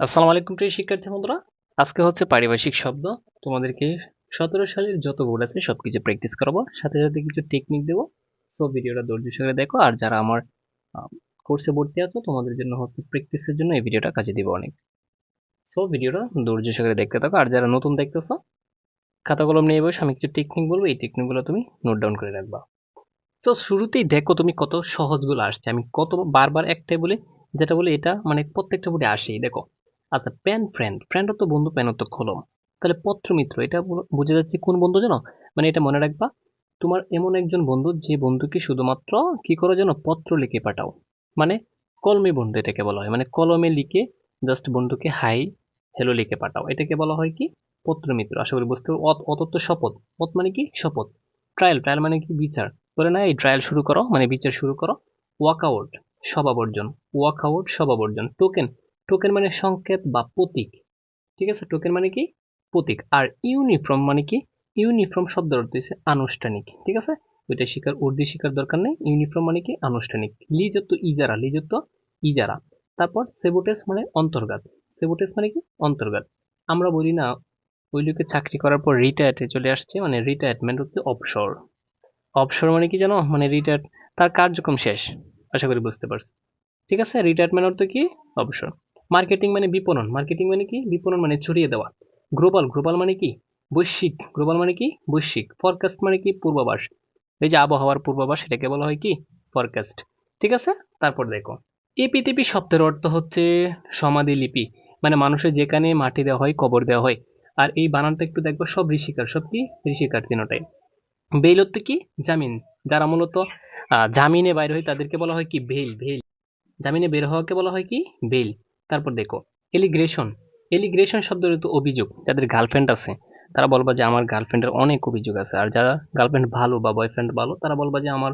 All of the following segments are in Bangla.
আসসালামু আলাইকুম প্রিয় শিক্ষার্থী বন্ধুরা। আজকে হচ্ছে পারিভাষিক শব্দ। তোমাদেরকে সতেরো সালের যত বোর্ড আছে সবকিছু প্র্যাকটিস করাবো। সাথে সাথে কিছু টেকনিক দেবো। সো ভিডিওটা ধৈর্য সহকারে দেখো। আর যারা আমার কোর্সে ভর্তি আছো, তোমাদের জন্য হচ্ছে প্র্যাকটিসের জন্য এই ভিডিওটা কাজে দিব অনেক। সো ভিডিওটা ধৈর্য সঙ্গে দেখতে থাকো। আর যারা নতুন দেখতেছো, খাতা কলম নিয়ে বসে আমি কিছু টেকনিক বলব। এই টেকনিকগুলো তুমি নোট ডাউন করে রাখবা। তো শুরুতেই দেখো তুমি কত সহজগুলো আসছে। আমি কত বারবার একটাই বলি, যেটা বলি এটা মানে প্রত্যেকটা বোর্ডে আসেই। দেখো আচ্ছা প্যান ফ্রেন্ড ফ্রেন্ড তো বন্ধু প্যান তো খোলম তাহলে পত্র মিত্র, এটা বুঝে যাচ্ছে কোন বন্ধু জানো মানে এটা মনে রাখবা, তোমার এমন একজন বন্ধু, যে বন্ধুকে শুধুমাত্র কি করো যেন, পত্র লিখে পাঠাও। মানে কলমে বন্ধু এটাকে বলা হয়। মানে কলমে লিখে জাস্ট বন্ধুকে হাই হ্যালো লিখে পাঠাও। এটাকে বলা হয় কি? পত্র মিত্র। আশা করি বুঝতে অত অত শপথ। পথ মানে কি? শপথ। ট্রায়াল ট্রায়াল মানে কি? বিচার। বলে না, এই ট্রায়াল শুরু করো মানে বিচার শুরু করো। ওয়াক আউট স্বভাবর্জন ওয়াক আউট স্বভাবর্জন টোকেন টোকেন মানে সংকেত বা প্রতীক। ঠিক আছে? টোকেন মানে কি? প্রতীক। আর ইউনিফর্ম মানে কি? ইউনিফর্ম শব্দের অর্থ হচ্ছে আনুষ্ঠানিক। ঠিক আছে? ওইটা শিকার, উর্দু শিকার দরকার নেই। ইউনিফর্ম মানে কি? আনুষ্ঠানিক। লিজত্ব, ইজারা। লিজত্ব, ইজারা। তারপর সেবোটেস মানে অন্তর্গাত সেবোটেস মানে কি? অন্তর্গাত আমরা বলি না, ওই লোকে চাকরি করার পর রিটায়ার্ডে চলে আসছে মানে রিটায়ারমেন্ট হচ্ছে অবসর অবসর মানে কি জানো? মানে রিটায়ার তার কার্যক্রম শেষ। আশা করি বুঝতে পারছি। ঠিক আছে? রিটায়ারমেন্ট অর্থ কি? অবসর মার্কেটিং মানে বিপণন। মার্কেটিং মানে কি? বিপণন মানে ছড়িয়ে দেওয়া। গ্লোবাল গ্লোবাল মানে কি? বৈশ্বিক। গ্লোবাল মানে কি? বৈশ্বিক। ফরকাস্ট মানে কি? পূর্বাভাস। এই যে আবহাওয়ার পূর্বাভাস সেটাকে বলা হয় কি? ফরকাস্ট ঠিক আছে? তারপর দেখো। এপিটিপি শব্দের অর্থ হচ্ছে সমাধি লিপি। মানে মানুষের যেখানে মাটি দেওয়া হয়, কবর দেওয়া হয়। আর এই বানানটা একটু দেখব, সব ঋষিকার, সব কি? ঋষিকার তিনটাই বেইল অর্থ কি? জামিন। যারা মূলত জামিনে বাইরে হয়, তাদেরকে বলা হয় কি? Bail bail. জামিনে বের হওয়াকে বলা হয় কি? বেইল তারপর দেখো, এলিগ্রেশন। এলিগ্রেশন শব্দের অর্থ অভিযোগ, যাদের গার্লফ্রেন্ড আছে, তারা বলবা যে আমার গার্লফ্রেন্ডের অনেক অভিযোগ আছে। আর যারা গার্লফ্রেন্ড ভালো বা বয়ফ্রেন্ড ভালো, তারা বলবা যে আমার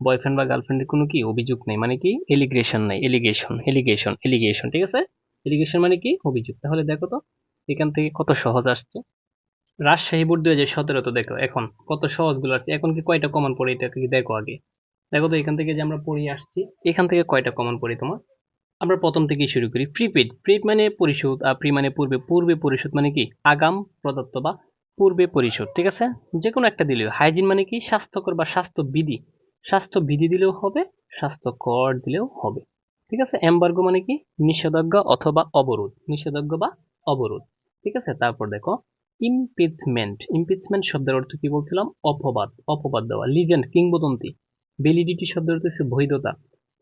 বয়ফ্রেন্ড বা গার্লফ্রেন্ডের কোনো কি অভিযোগ নেই মানে কি এলিগ্রেশন নেই এলিগেশন এলিগেশন এলিগেশন ঠিক আছে? এলিগেশন মানে কি অভিযোগ। তাহলে দেখো তো, এখান থেকে কত সহজ আসছে। রাজশাহী বোর্ড দুই হাজার সতেরো তো দেখো, এখন কত সহজগুলো আসছে। এখন কি কয়টা কমন পড়ে, এটা কি দেখো আগে। দেখো তো, এখান থেকে যে আমরা পড়ে আসছি, এখান থেকে কয়টা কমন পড়ি তোমার? আমরা প্রথম থেকেই শুরু করি প্রিপেড। প্রিড মানে পরিশোধ, আর প্রি মানে পূর্বে। পূর্বে পরিশোধ মানে কি? আগাম, প্রদত্ত বা পূর্বে পরিশোধ, ঠিক আছে? যে কোনো একটা দিলেও। হাইজিন মানে কি? স্বাস্থ্যকর বা স্বাস্থ্যবিধি। স্বাস্থ্যবিধি দিলেও হবে, স্বাস্থ্যকর দিলেও হবে, ঠিক আছে? এম্বার্গো মানে কি? নিষেধাজ্ঞা অথবা অবরোধ। নিষেধাজ্ঞা বা অবরোধ, ঠিক আছে? তারপর দেখো ইমপিচমেন্ট ইমপিচমেন্ট শব্দের অর্থ কি বলছিলাম? অপবাদ। অপবাদ দেওয়া। লিজেন্ড, কিংবদন্তি। ভ্যালিডিটি শব্দের অর্থ হচ্ছে বৈধতা।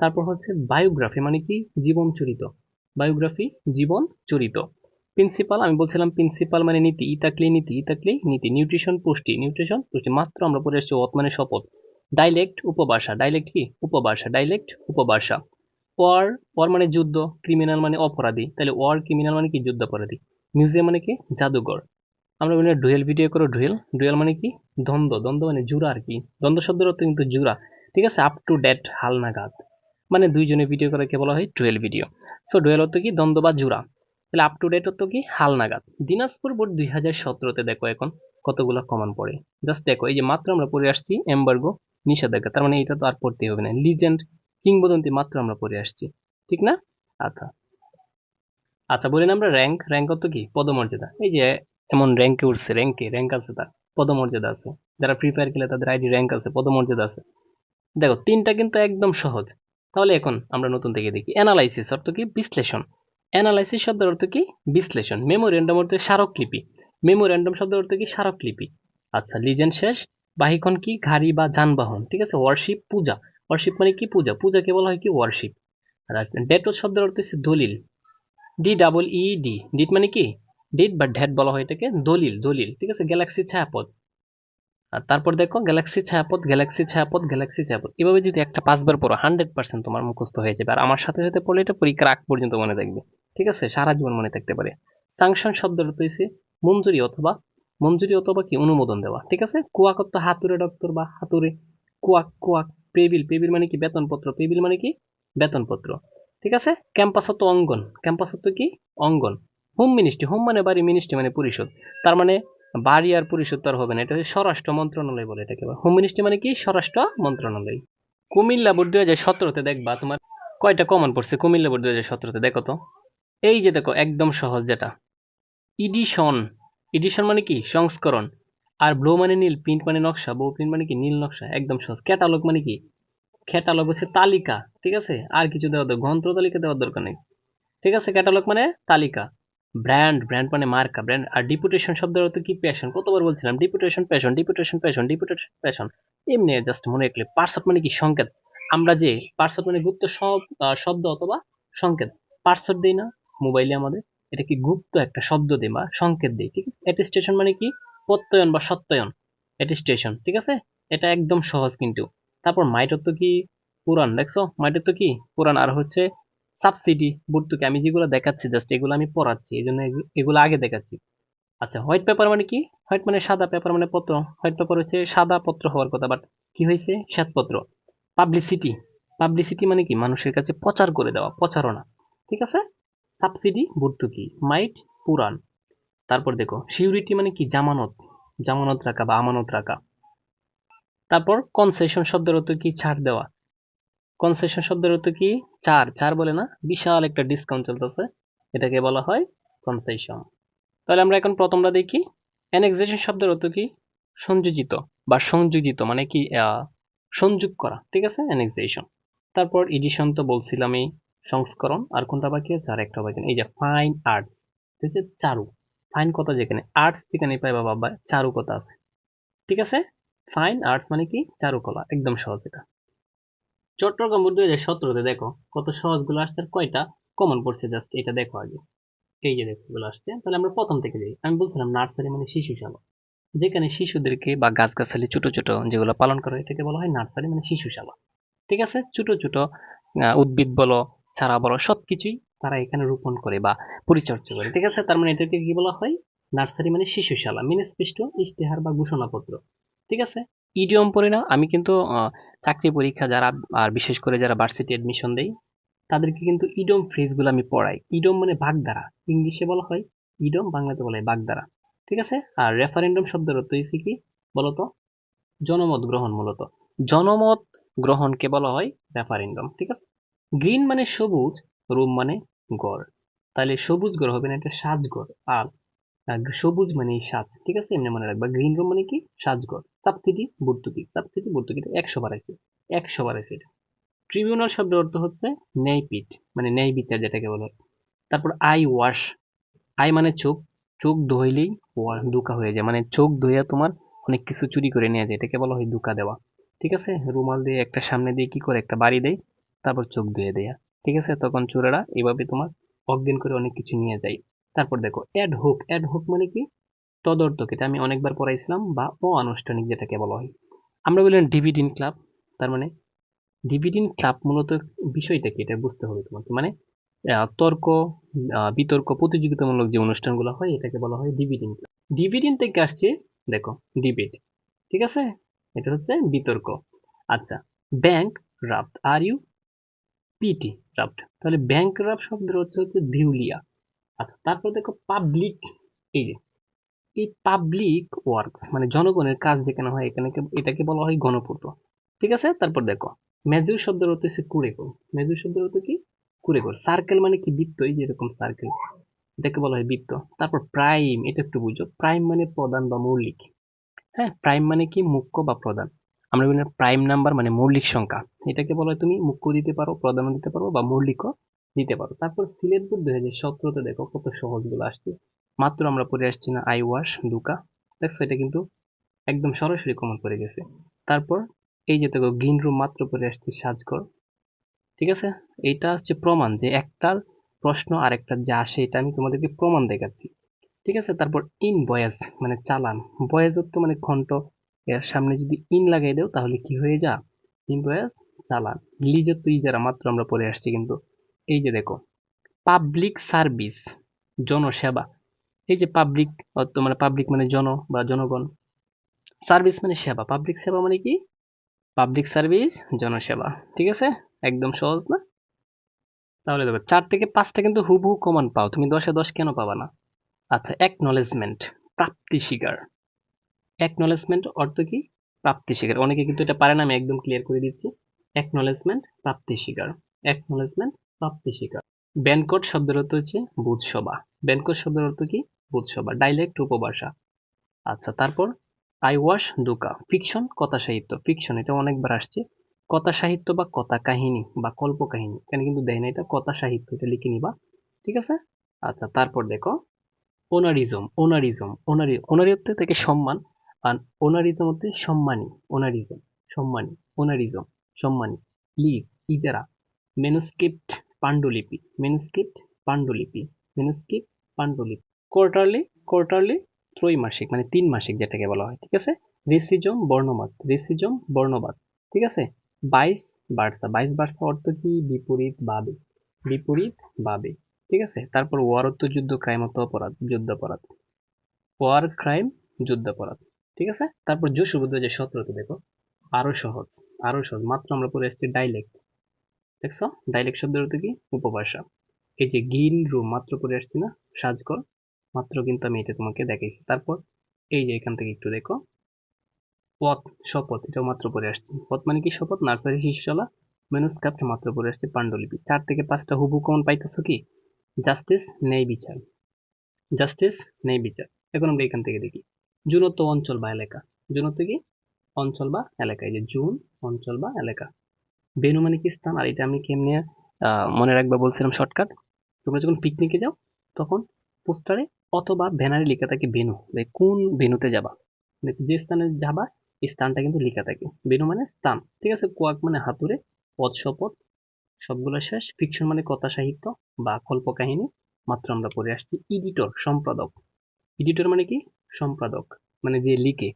তারপর হচ্ছে বায়োগ্রাফি মানে কি? জীবন চরিত। বায়োগ্রাফি জীবন চরিত। প্রিন্সিপাল আমি বলছিলাম প্রিন্সিপাল মানে নীতি। ই থাকলে নীতি ই থাকলে নীতি। নিউট্রিশন পুষ্টি নিউট্রিশন পুষ্টি। মাত্র আমরা পড়ে আসছি অত মানে শপথ। ডাইলেক্ট উপভাষা। ডাইলেক্ট কি? উপভাষা। ডাইলেক্ট উপভাষা। ওয়ার ওয়ার মানে যুদ্ধ ক্রিমিনাল মানে অপরাধী। তাহলে ওয়ার ক্রিমিনাল মানে কি? যুদ্ধাপরাধী মিউজিয়াম মানে কি? জাদুঘর। আমরা বলি ডুয়েল ভিডিও করো, ডুয়েল। ডুয়েল মানে কি? দ্বন্দ্ব। দ্বন্দ্ব মানে জুরা আর কি। দ্বন্দ্ব শব্দের অর্থ কিন্তু জুরা ঠিক আছে? আপ টু ডেট হালনাগাদ। মানে দুইজনে ভিডিও করাকে বলা হয় ডুয়েল ভিডিও সো ডুয়েল অর্থ কি? দ্বন্দ্ব বা জুড়া। তাহলে আপ টু ডেট অর্থ কি? হালনাগাদ দিনাজপুর বোর্ড দুই হাজার সতেরোতে দেখো এখন কতগুলো কমন পড়ে। জাস্ট দেখো, এই যে মাত্র আমরা পড়ে আসছি এম্বার্গো নিষেধাজ্ঞা তার মানে এটা তো আর পড়তে হবে না। লিজেন্ড কিংবদন্তি মাত্র আমরা পড়ে আসছি। ঠিক না? আচ্ছা। আচ্ছা বলি না আমরা র্যাঙ্ক র্যাঙ্ক অর্থ কি? পদমর্যাদা। এই যে এমন র্যাঙ্কে উঠছে র্যাঙ্কে র্যাঙ্ক আছে তার। পদমর্যাদা আছে। যারা ফ্রি ফায়ার খেলে তাদের আইডি র্যাঙ্ক আছে, পদমর্যাদা আছে। দেখো, তিনটা কিন্তু একদম সহজ। তাহলে এখন আমরা নতুন থেকে দেখি। অ্যানালাইসিস অর্থ কি? বিশ্লেষণ। অ্যানালাইসিস শব্দের অর্থ কি? বিশ্লেষণ। মেমোরেন্ডাম অর্থ স্মারকলিপি মেমোরেন্ডাম শব্দের অর্থ কি? স্মারকলিপি আচ্ছা লিজেন্ড শেষ। বাহিকন কি? গাড়ি বা যানবাহন। ঠিক আছে? ওয়ার্শিপ পূজা। ওয়ার্শিপ মানে কি? পূজা। পূজাকে বলা হয় কি? ওয়ার্শিপ আর ডেটল শব্দের অর্থ হচ্ছে দলিল। D double E D deed মানে কি? ডিট বা ড্যাট বলা হয় এটাকে। দলিল দলিল। ঠিক আছে? গ্যালাক্সি ছায়াপথ। তারপর দেখো গ্যালাক্সি ছায়াপথ গ্যালাক্সি ছায়াপথ গ্যালাক্সি ছায়াপথ। এভাবে যদি একটা পাঁচবার পড়ো হান্ড্রেড পার্সেন্ট তোমার মুখস্থ হয়ে যাবে। আর আমার সাথে সাথে পড়লে এটা পরীক্ষার আগ পর্যন্ত মনে থাকবে। ঠিক আছে? সারা জীবন মনে থাকতে পারে। সাংশন শব্দের অর্থ হচ্ছে মঞ্জুরি অথবা মঞ্জুরি অথবা কি অনুমোদন দেওয়া। ঠিক আছে? কুয়াকত্ত হাতুরে ডক্টর বা হাতুরে কুয়াক কুয়াক, পেবিল। পেবিল মানে কি? বেতনপত্র। পেবিল মানে কি? বেতনপত্র। ঠিক আছে? ক্যাম্পাসত্ব অঙ্গন। ক্যাম্পাসত্ব কি? অঙ্গন। Home ministry. হোম মানে বাড়ি মিনিস্ট্রি মানে পরিষদ। তার মানে বাড়ি আর তো আর হবে না, এটা হচ্ছে স্বরাষ্ট্র মন্ত্রণালয় বলে এটাকে। হোম মিনিস্ট্রি মানে কি? স্বরাষ্ট্র মন্ত্রণালয়। কুমিল্লা বোর্ড দুই হাজার সতেরোতে দেখবা তোমার কয়টা কমন পড়ছে? কুমিল্লা বোর্ড দুই হাজার সতেরোতে, দেখো তো। এই যে দেখো, একদম সহজ যেটা। ইডিশন ইডিশন মানে কি? সংস্করণ। আর ব্লু মানে নীল প্রিন্ট মানে নকশা ব্লু প্রিন্ট মানে কি? নীল নকশা, একদম সহজ। ক্যাটালগ মানে কি? ক্যাটালগ হচ্ছে তালিকা, ঠিক আছে? আর কিছু দেওয়া দরকার, গ্রন্থ তালিকা দেওয়ার দরকার নেই। ঠিক আছে? ক্যাটালগ মানে তালিকা। ব্র্যান্ড ব্র্যান্ড মানে মার্কা ব্র্যান্ড আর ডিপুটেশন শব্দের অর্থ কি? প্যাশন কতবার বলছিলাম? Deputation passion deputation passion deputation passion এমনি জাস্ট মনে রাখলে পার্সট মানে কি? সংকেত। আমরা যে পার্সট মানে গুপ্ত শব্দ অথবা সংকেত। পার্সট দিই না মোবাইলে আমাদের। এটা কি গুপ্ত একটা শব্দ দিই বা সংকেত দিই, ঠিক আছে? অ্যাটিস্টেশন মানে কি? প্রত্যয়ন বা সত্যায়ন। অ্যাটিস্টেশন ঠিক আছে? এটা একদম সহজ কিন্তু। তারপর মাইটত্ব কি? পুরাণ, দেখছ? মাইটত্ব কি? পুরাণ, আর হচ্ছে সাবসিডি ভর্তুকি, আমি যেগুলো দেখাচ্ছি জাস্ট এগুলো আমি পড়াচ্ছি, এই জন্য এগুলো আগে দেখাচ্ছি। আচ্ছা হোয়াইট পেপার মানে কি? হোয়াইট মানে সাদা পেপার মানে পত্র। হোয়াইট পেপার হচ্ছে সাদা পত্র হওয়ার কথা বাট কি হয়েছে? শ্বেতপত্র। পাবলিসিটি পাবলিসিটি মানে কি? মানুষের কাছে প্রচার করে দেওয়া, প্রচারণা। ঠিক আছে? সাবসিডি ভর্তুকি মাইট পুরাণ। তারপর দেখো সিউরিটি মানে কি? জামানত। জামানত রাখা বা আমানত রাখা। তারপর কনসেশন শব্দের অর্থ কি? ছাড় দেওয়া। কনসেশন শব্দের অর্থ কি? চার। চার বলে না, বিশাল একটা ডিসকাউন্ট চলতেছে। এটাকে বলা হয় কনসেশন তাহলে আমরা এখন প্রথমটা দেখি। অ্যানেক্সেশন শব্দের অর্থ কি? সংযোজিত বা সংযোজিত মানে কি? সংযোগ করা। ঠিক আছে? অ্যানেক্সেশন তারপর এডিশন তো বলছিলামই সংস্করণ। আর কোনটা বাকি আছে? আর একটা বাকি এই যে ফাইন আর্টস ঠিক আছে চারু। ফাইন কথা যেখানে? আর্টস যেখানে পাই বাবা চারু কথা আছে? ঠিক আছে? ফাইন আর্টস মানে কি? চারুকলা। একদম সহজ এটা। চট্টগ্রাম বোর্ড দুই হাজার সতেরোতে, দেখো কত সহজগুলো আসছে আর কয়টা কমন পড়ছে জাস্ট এটা দেখো আগে। এই যে দেখো এগুলো আসছে, তাহলে আমরা প্রথম থেকে যাই। আমি বলছিলাম নার্সারি মানে শিশুশালা যেখানে শিশুদেরকে বা গাছগাছালি ছোট ছোট যেগুলো পালন করে, এটাকে বলা হয় নার্সারি মানে শিশুশালা ঠিক আছে? ছোট ছোট উদ্ভিদ বলো ছাড়া বলো, সবকিছুই তারা এখানে রোপণ করে বা পরিচর্যা করে। ঠিক আছে? তার মানে এটাকে কি বলা হয়? নার্সারি মানে শিশুশালা মিনিস্পৃষ্ট ইশতেহার বা ঘোষণাপত্র। ঠিক আছে? ইডিয়ম পড়ি না। আমি কিন্তু চাকরি পরীক্ষা যারা, আর বিশেষ করে যারা ভার্সিটি এডমিশন দেই তাদেরকে কিন্তু ইডম ফ্রেজগুলো আমি পড়াই। ইডম মানে বাগধারা। ইংলিশে বলা হয় ইডম বাংলাতে বলা হয় বাগধারা। ঠিক আছে? আর রেফারেন্ডাম শব্দের অর্থ হয়েছে কি? বলতো? জনমত গ্রহণ মূলত। জনমত গ্রহণকে বলা হয় রেফারেন্ডাম ঠিক আছে? গ্রিন মানে সবুজ, রুম মানে গড়। তাহলে সবুজ গড় হবে না, এটা সাজগড়। আর সবুজ মানে সাজ, ঠিক আছে? এমনি মনে রাখবা। গ্রিন রুম মানে কি? সাজগড় সাবসিডি, ভর্তুকি। সাবসিডি ভর্তুকি একশো বাড়াইছে একশো বাড়াইছে এটা। ট্রিবিউনাল শব্দের অর্থ হচ্ছে ন্যায়পীঠ মানে ন্যায় বিচার যেটাকে বলা। তারপর আই ওয়াশ। আই মানে চোখ। চোখ ধুইলেই দুকা হয়ে যায়। মানে চোখ ধুইয়া তোমার অনেক কিছু চুরি করে নিয়ে যায়। এটাকে বলা হয় দুকা দেওয়া। ঠিক আছে? রুমাল দিয়ে একটা সামনে দিয়ে কি করে? একটা বাড়ি দেয়। তারপর চোখ ধুয়ে দেয়া। ঠিক আছে? তখন চোরেরা এভাবে তোমার অজ্ঞান করে অনেক কিছু নিয়ে যায়। তারপর দেখো অ্যাড হোক অ্যাড হোক মানে কি? তদর্থক, এটা আমি অনেকবার পড়াইছিলাম, বা অনানুষ্ঠানিক যেটাকে বলা হয়। আমরা বললাম ডিভিডিন ক্লাব তার মানে ডিভিডিন ক্লাব মূলত বিষয়টা কি? এটা বুঝতে হবে তোমাকে। মানে তর্ক বিতর্ক প্রতিযোগিতামূলক যে অনুষ্ঠানগুলো হয়, এটাকে বলা হয় ডিভিডিন ক্লাব ডিভিডিন থেকে আসছে, দেখো ডিবেট ঠিক আছে? এটা হচ্ছে বিতর্ক। আচ্ছা bank raft are you PT raft তাহলে ব্যাংক রাফট শব্দের হচ্ছে হচ্ছে দিউলিয়া আচ্ছা তারপর দেখো পাবলিক এই যে, এই পাবলিক ওয়ার্কস মানে জনগণের কাজ যেখানে হয় এখানে এটাকে বলা হয় গণপূর্ত। ঠিক আছে? তারপর দেখো, মেজুর শব্দের অর্থ হচ্ছে কুড়েকর মেজুর শব্দের অর্থ কি? কুড়েকর সার্কেল মানে কি? বৃত্ত, এই যেরকম সার্কেল এটাকে বলা হয় বৃত্ত। তারপর প্রাইম এটা একটু বুঝো। প্রাইম মানে প্রধান বা মৌলিক। হ্যাঁ প্রাইম মানে কি? মুখ্য বা প্রধান। আমরা বলি প্রাইম নাম্বার মানে মৌলিক সংখ্যা। এটাকে বলা হয় তুমি, মুখ্য দিতে পারো, প্রধানও দিতে পারো বা মৌলিকও দিতে পারো। তারপর সিলেট বোর্ড দুই হাজার সতেরোতে দেখো কত সহজগুলো আসছে। মাত্র আমরা পড়ে আসছি না আই ওয়াশ দুকা। দেখছ, এটা কিন্তু একদম সরাসরি কমন পড়ে গেছে। তারপর এই যে দেখো গ্রিন রুম মাত্র পড়ে আসছি সাজঘর। ঠিক আছে? এইটা হচ্ছে প্রমাণ যে একটার প্রশ্ন আর একটা যা আসে, এটা আমি তোমাদেরকে প্রমাণ দেখাচ্ছি। ঠিক আছে? তারপর ইন বয়েজ মানে চালান। বয়েজের তো মানে ঘন্ট। এর সামনে যদি ইন লাগাই দেও, তাহলে কি হয়ে যা? ইন বয়েজ চালান। লিজত তো ইজারা মাত্র আমরা পড়ে আসছি কিন্তু। এই যে দেখো পাবলিক সার্ভিস জনসেবা। এই যে পাবলিক মানে পাবলিক মানে জন বা জনগণ। সার্ভিস মানে সেবা। পাবলিক সেবা মানে কি? পাবলিক সার্ভিস জনসেবা। ঠিক আছে? একদম সহজ না? তাহলে দেখো, চার থেকে পাঁচটা কিন্তু হুবহু কমন পাও। তুমি দশে দশ কেন পাবা না? আচ্ছা একনলেজমেন্ট প্রাপ্তি স্বীকার। একনলেজমেন্ট অর্থ কি? প্রাপ্তি স্বীকার। অনেকে কিন্তু এটা পারে না, আমি একদম ক্লিয়ার করে দিচ্ছি। একনলেজমেন্ট প্রাপ্তি স্বীকার। একনলেজমেন্ট প্রাপ্তি স্বীকার ব্যানকট শব্দের অর্থ হচ্ছে বুধসভা। ব্যানকট শব্দের অর্থ কি? বুধসভা। ডাইলেক্ট উপভাষা। আচ্ছা তারপর আই ওয়াশ দুকা। ফিকশন, কথা সাহিত্য। ফিকশন, এটা অনেকবার আসছে। কথা সাহিত্য বা কথা কাহিনী বা কল্প কাহিনী। এখানে কিন্তু দেয় না, এটা কথা সাহিত্য, এটা লিখে নিবা। ঠিক আছে? আচ্ছা তারপর দেখো ওনারিজম ওনারিজম ওনারি ওনারি অর্থ থেকে সম্মান আর ওনারিজম হচ্ছে সম্মানী ওনারিজম সম্মানী ওনারিজম সম্মানী লিভ ইজারা মেনুস্ক্রিপ্ট পাণ্ডুলিপি মেনুস্ক্রিপ্ট পাণ্ডুলিপি মেনুস্ক্রিপ্ট পাণ্ডুলিপি। কোয়ার্টারলি কোয়ার্টারলি ত্রৈমাসিক মানে তিন মাসিক যেটাকে বলা হয়, ঠিক আছে? রেসিজম, বর্ণবাদ রেসিজম, বর্ণবাদ, ঠিক আছে? বাইশ বার্সা বাইশ বার্সা অর্থ কি? বিপরীত ভাবে বিপরীত ভাবে ঠিক আছে? তারপর ওয়ার অর্থ যুদ্ধ ক্রাইম অর্থ অপরাধ যুদ্ধাপরাধ ওয়ার ক্রাইম যুদ্ধাপরাধ ঠিক আছে? তারপর যশুব দু হাজার সতেরোতে দেখো, আরও সহজ আরও সহজ, মাত্র আমরা পড়ে আসছি ডাইলেক্ট দেখছ? ডাইলেক্ট শব্দের অর্থ কি? উপভাষা। এই যে গ্রিন রুম মাত্র পড়ে আসছি না? সাজকর মাত্র কিন্তু আমি এটা তোমাকে দেখাইছি। তারপর এই যে এখান থেকে একটু দেখো। পথ, শপথ, এটাও মাত্র পরে আসছি। পথ মানে কি শপথ? নার্সারি শিশুশালা মেনুস্ক্রাফট মাত্র পরে আসছে পাণ্ডুলিপি। চার থেকে পাঁচটা হুবু কমন পাইতেছো কি? জাস্টিস, ন্যায় বিচার। জাস্টিস, ন্যায় বিচার। এখন আমরা এখান থেকে দেখি। জুনত অঞ্চল বা এলাকা। জুনত কি? অঞ্চল বা এলাকা। এই যে জুন, অঞ্চল বা এলাকা। বেনু মানে কি স্থান, আর এটা আমি কেমনে মনে রাখবা বলছিলাম শর্টকাট তোমরা যখন পিকনিকে যাও, তখন পোস্টারে অথবা ব্যানারে লেখা থাকে বেনু কোন বেনুতে যাবা। যে স্থানে যাবা, এই স্থানটা কিন্তু লেখা থাকে, বেনু মানে স্থান, ঠিক আছে? কোয়াক মানে হাতুরে পদ শপথ, সবগুলো শেষ ফিকশন মানে কথা সাহিত্য বা কল্প কাহিনী, মাত্র আমরা পড়ে আসছি ইডিটর সম্পাদক। এডিটর মানে কি? সম্পাদক মানে যে লিখে,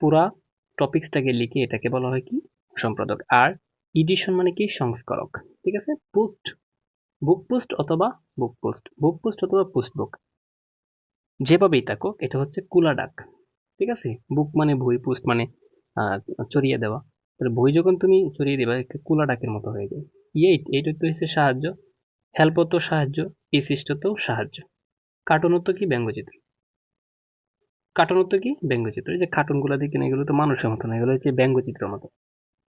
পুরা টপিক্সটাকে লিখে এটাকে বলা হয় কি? সম্পাদক। আর ইডিশন মানে কি? সংস্করক। ঠিক আছে? পোস্ট বুক পোস্ট অথবা বুক পোস্ট বুক পোস্ট অথবা পোস্ট বুক যেভাবেই থাকুক, এটা হচ্ছে কুলা ডাক। ঠিক আছে? বুক মানে বই পোস্ট মানে চড়িয়ে দেওয়া। তাহলে বই যখন তুমি চড়িয়ে দেবা কুলা ডাকের মতো হয়ে যায়। এইট এইট তো হচ্ছে সাহায্য। হেল্প তো সাহায্য এসিস্টতেও সাহায্য। কার্টুনত্ব কি? ব্যঙ্গচিত্র। কার্টুনত্ব কি? ব্যঙ্গচিত্র। এই যে কার্টুনগুলো দেখি না, এগুলো তো মানুষের মতো না, এগুলো হচ্ছে ব্যঙ্গচিত্রের মতো।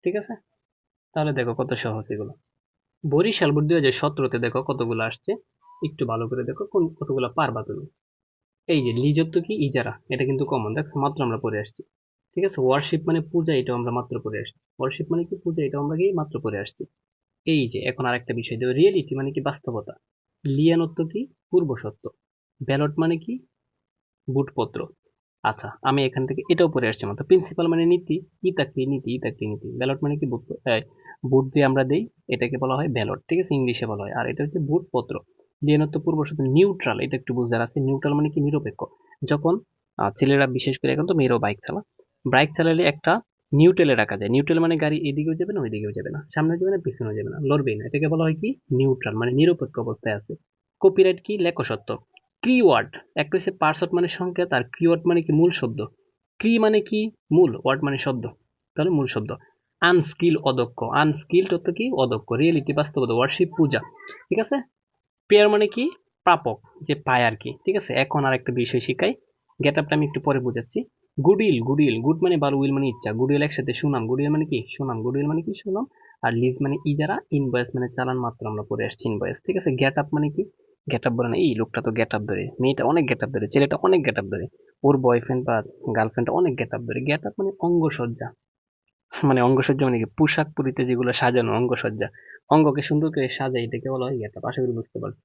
ঠিক আছে? তাহলে দেখো কত সহজ এগুলো। বরিশাল বোর্ড দুই হাজার সতেরোতে দেখো কতগুলো আসছে? একটু ভালো করে দেখো কোন কতগুলো পারবা তুমি। এই যে লিজত্ব কি? ইজারা। এটা কিন্তু কমন দেখছ মাত্র আমরা পড়ে আসছি। ঠিক আছে? ওয়ারশিপ মানে পূজা, এটাও আমরা মাত্র পড়ে আসছি। ওয়ারশিপ মানে কি পূজা? এটাও আমরা কি মাত্র পড়ে আসছি। এই যে, এখন আর একটা বিষয় দেবো রিয়েলিটি মানে কি? বাস্তবতা। লিয়ানত্ব কি? পূর্ব সত্য। ব্যালট মানে কি? বুটপত্র। আচ্ছা আমি এখান থেকে এটাও পড়ে আসছি মাত্র। প্রিন্সিপাল মানে নীতি। ইতাকলি নীতি ইতাকলি নীতি। ব্যালট মানে কি? বুট বুট যে আমরা দেই, এটাকে বলা হয় ব্যালট ঠিক আছে? ইংলিশে বলা হয়। আর এটা হচ্ছে বুটপত্র লিয়ানত্ব পূর্ব সত্য নিউট্রাল এটা একটু বুঝার আছে নিউট্রাল মানে কি? নিরপেক্ষ। যখন ছেলেরা বিশেষ করে এখন তো মেয়েরাও বাইক চালা বাইক চালালে একটা নিউট্রেলে রাখা যায়। নিউট্রেল মানে গাড়ি এদিকেও যাবে না, ওইদিকেও যাবে না। সামনে যাবে না, পিছনেও যাবে না। লড়বেই না। এটাকে বলা হয় কি? নিউট্রাল মানে নিরপেক্ষ অবস্থায় আছে। কপিরাইট কি? লেখসত্ব কিওয়ার্ড একটা হচ্ছে পার্সট মানে সংকেত আর কিওয়ার্ড মানে কি? মূল শব্দ। ক্রি মানে কি? মূল ওয়ার্ড মানে শব্দ। তাহলে মূল শব্দ। আনস্কিল অদক্ষ। আনস্কিল অর্থ কি? অদক্ষ। রিয়েলিটি বাস্তবতা। ওয়ার্শিপ পূজা। ঠিক আছে? পেয়ার মানে কি? প্রাপক, যে পায় আর কি। ঠিক আছে? এখন আর একটা বিষয় শিখাই। গেট আপটা আমি একটু পরে বোঝাচ্ছি। গুডউইল গুডউইল গুড মানে ভালো উইল মানে ইচ্ছা। গুডউইল একসাথে সুনাম। গুডউইল মানে কি? সুনাম। গুডউইল মানে কি? সুনাম। আর লিজ মানে ইজারা। ইনভয়েস মানে চালান মাত্র আমরা পরে আসছি ইনভয়েস ঠিক আছে? গেট আপ মানে কি? গেট আপ বলে না, এই লোকটা তো গেট আপ ধরে। মেয়েটা অনেক গেট আপ ধরে, ছেলেটা অনেক গেট আপ ধরে। ওর বয়ফ্রেন্ড বা গার্লফ্রেন্ড অনেক গেট আপ ধরে। গেট আপ মানে অঙ্গসজ্জা। মানে অঙ্গসজ্জা মানে কি? পোশাক পরিতে যেগুলো সাজানো, অঙ্গসজ্জা। অঙ্গকে সুন্দর করে সাজাই এটাকে বলা হয় গেট আপ আশা করি বুঝতে পারছি।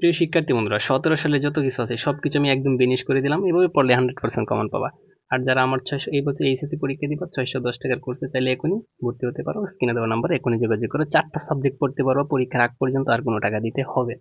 প্রিয় শিক্ষার্থী বন্ধুরা, সতেরো সালে যত কিছু আছে, সবকিছু আমি একদম বিনিশ করে দিলাম এভাবে পড়লে হান্ড্রেড পার্সেন্ট কমন পাবা। আর যারা আমার ছয়শো, এই বছর এইচএসসি পরীক্ষা দিবা, ছয়শো দশ টাকার করতে চাইলে এখনই ভর্তি হতে পারো। স্ক্রিনে দেওয়া নাম্বার এখনই যোগাযোগ করো। চারটা সাবজেক্ট পড়তে পারো পরীক্ষার আগ পর্যন্ত আর কোনো টাকা দিতে হবে